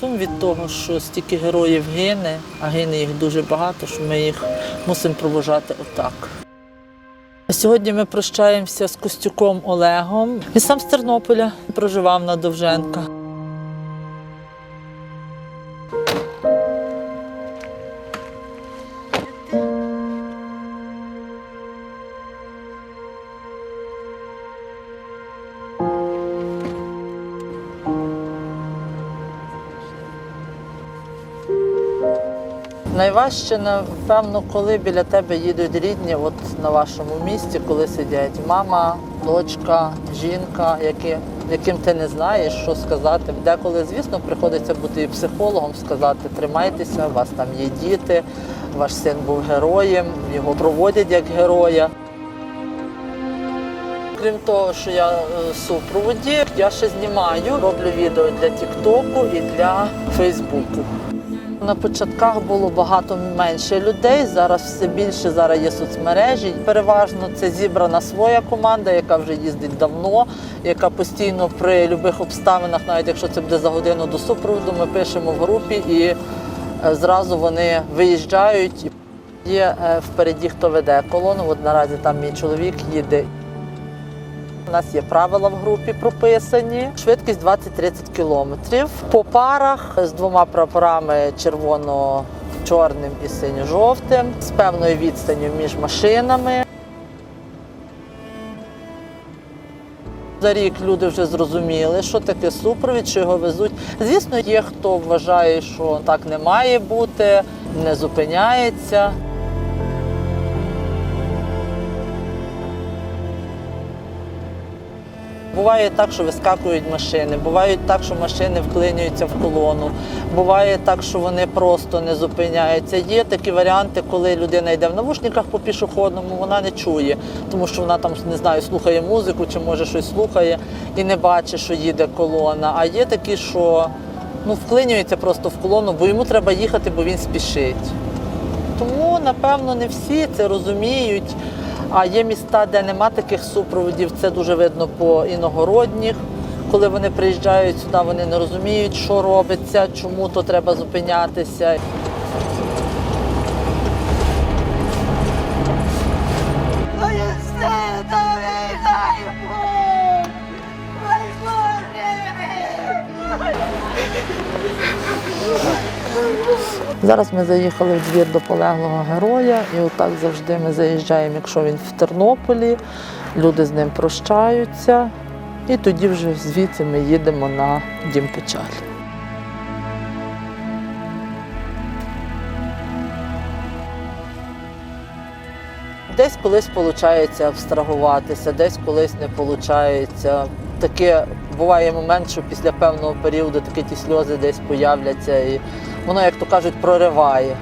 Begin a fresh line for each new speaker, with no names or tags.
Сум від того, що стільки героїв гине, а гине їх дуже багато, що ми їх мусимо провожати отак. Сьогодні ми прощаємося з Костюком Олегом. Він сам з Тернополя проживав на Довженка. Найважче, напевно, коли біля тебе їдуть рідні, от на вашому місці, коли сидять мама, дочка, жінка, які, яким ти не знаєш, що сказати. Деколи, звісно, приходиться бути і психологом, сказати, тримайтеся, у вас там є діти, ваш син був героєм, його проводять як героя. Крім того, що я е, супроводі, я ще знімаю, роблю відео для Тіктоку і для Фейсбуку. На початках було багато менше людей. Зараз все більше зараз є соцмережі. Переважно це зібрана своя команда, яка вже їздить давно, яка постійно при будь-яких обставинах, навіть якщо це буде за годину до супроводу, ми пишемо в групі і е, зразу вони виїжджають. Є е, впереді, хто веде колону. От наразі там мій чоловік їде. У нас є правила в групі прописані. Швидкість 20-30 кілометрів. По парах з двома прапорами червоно-чорним і синьо-жовтим, з певною відстанню між машинами. За рік люди вже зрозуміли, що таке супровід, що його везуть. Звісно, є хто вважає, що так не має бути, не зупиняється. Буває так, що вискакують машини, буває так, що машини вклинюються в колону, буває так, що вони просто не зупиняються. Є такі варіанти, коли людина йде в навушниках по пішохідному, вона не чує, тому що вона там не знаю, слухає музику чи може щось слухає і не бачить, що їде колона. А є такі, що ну, вклинюються просто в колону, бо йому треба їхати, бо він спішить. Тому, напевно, не всі це розуміють. А є міста, де нема таких супроводів. Це дуже видно по іногородніх. Коли вони приїжджають сюди, вони не розуміють, що робиться, чому то треба зупинятися. Зараз ми заїхали в двір до полеглого героя, і отак завжди ми заїжджаємо, якщо він в Тернополі, люди з ним прощаються, і тоді вже звідси ми їдемо на дім печалі. Десь колись виходить абстрагуватися, десь колись не виходить. Таке буває момент, що після певного періоду такі ті сльози десь появляться, і воно, як то кажуть, прориває.